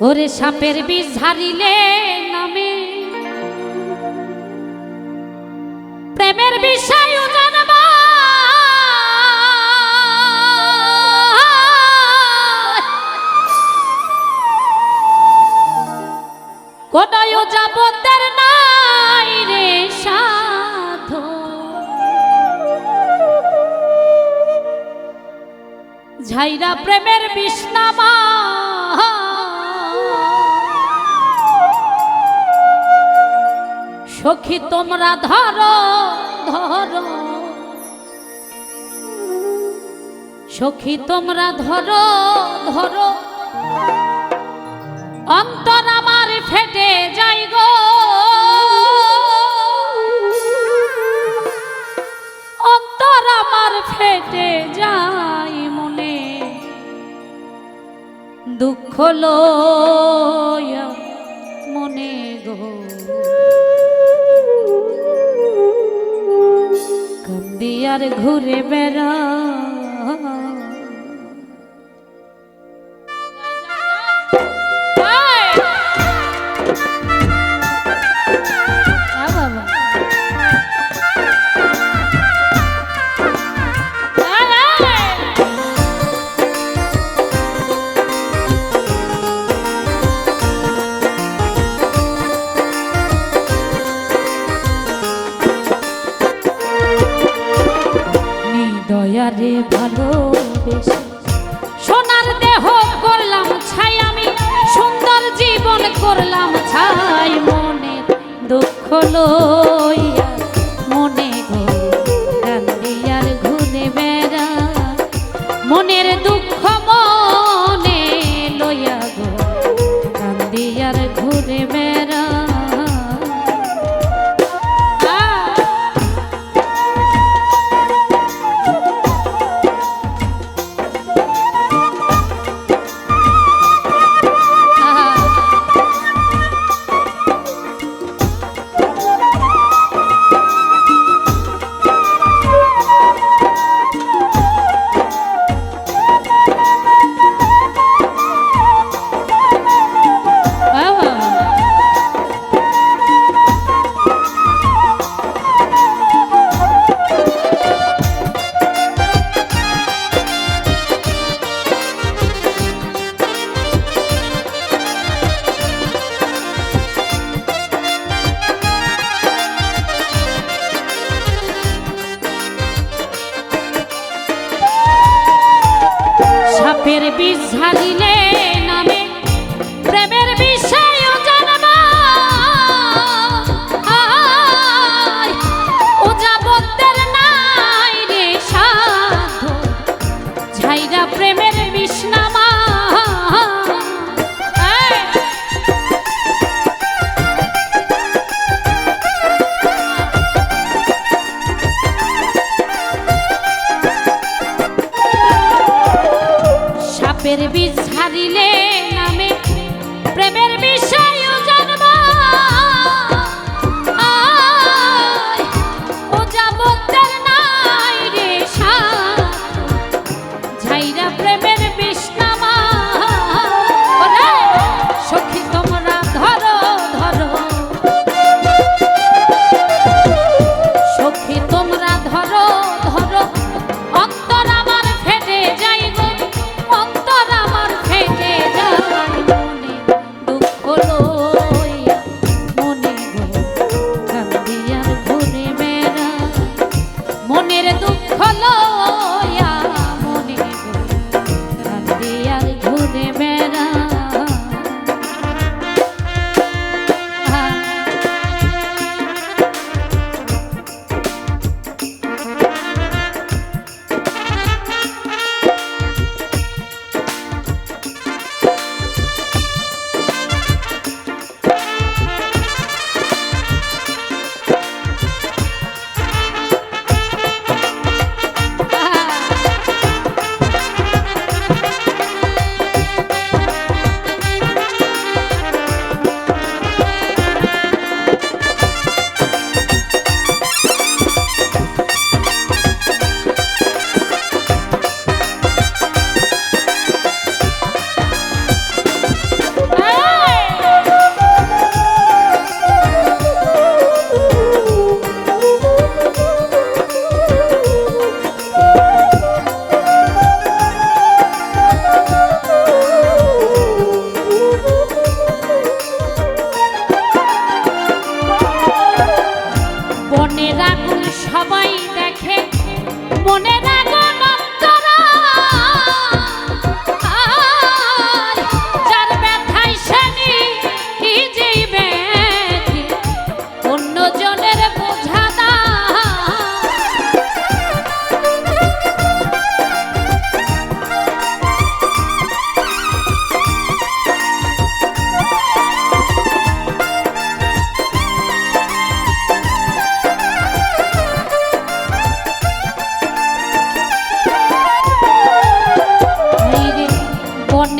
ওরে সাপের বিষ ঝারিলে নামে। প্রেমের বিষয় কোনায় যাবতের নাই রে সাধো। ঝাইরা প্রেমের বিষ্ণামা সখী তোমরা ধরো ধরো। সখী তোমরা ধরো ধরো। অন্তর আমার ফেটে যাই গো। অন্তর আমার ফেটে যাই মনে। দুঃখ লইয়া মনে গো। আর ঘুরে বেড়া দয়ারে ভালোবেসে। সোনার দেহ করলাম ছাই আমি সুন্দর জীবন করলাম ছাই মনে দুঃখ লইয়া।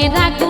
ni ragu